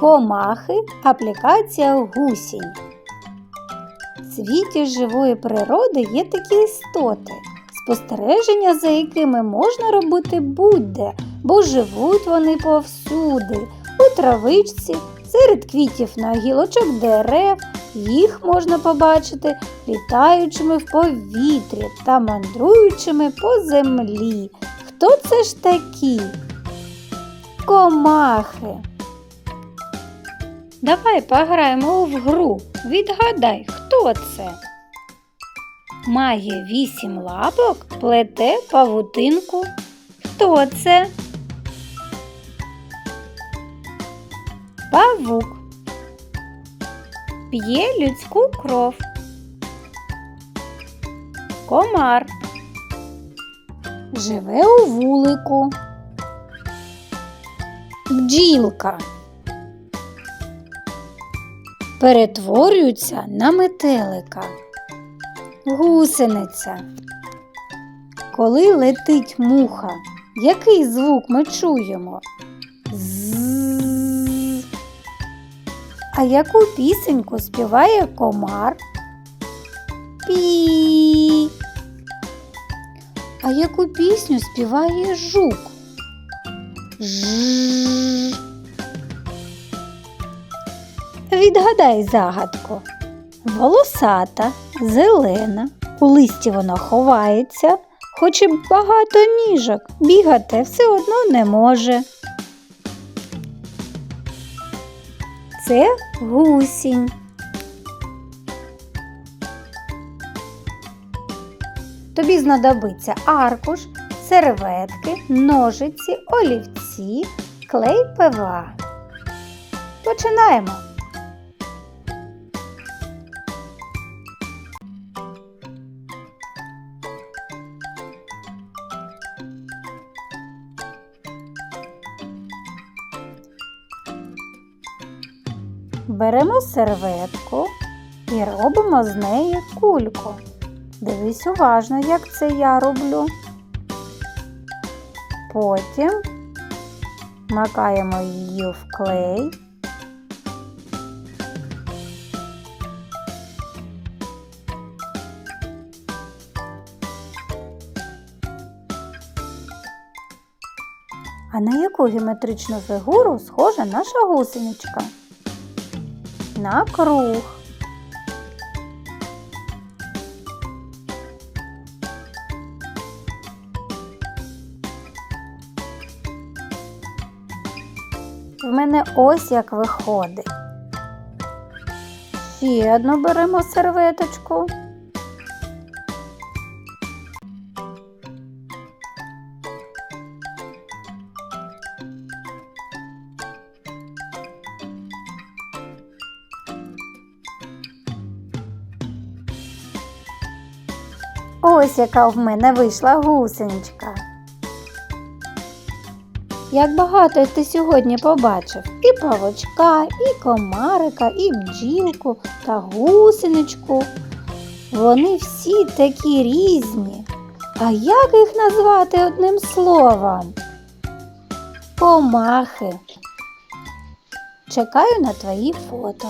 Комахи аплікація гусінь. В світі живої природи є такі істоти, спостереження за якими можна робити будь-де, бо живуть вони повсюди, у травичці, серед квітів на гілочок дерев. Їх можна побачити літаючими в повітрі та мандруючими по землі. Хто це ж такі? Комахи. Давай пограємо в гру. Відгадай, хто це? Має вісім лапок, плете павутинку. Хто це? Павук. П'є людську кров. Комар. Живе у вулику. Бджілка. Перетворюється на метелика. Гусениця. Коли летить муха, який звук ми чуємо? З. А яку пісеньку співає комар? Пі. А яку пісню співає жук? Ж. Відгадай загадку. Волосата, зелена, у листі вона ховається, хоч і багато ніжок, бігати все одно не може. Це гусінь. Тобі знадобиться аркуш, серветки, ножиці, олівці, клей ПВА. Починаємо. Беремо серветку і робимо з неї кульку. Дивись уважно, як це я роблю. Потім макаємо її в клей. А на яку геометричну фігуру схожа наша гусеничка? На круг. В мене ось як виходить. Ще одну беремо серветочку. Ось яка в мене вийшла гусеничка. Як багато ти сьогодні побачив і павочка, і комарика, і бджілку та гусеничку. Вони всі такі різні. А як їх назвати одним словом? Комахи. Чекаю на твої фото.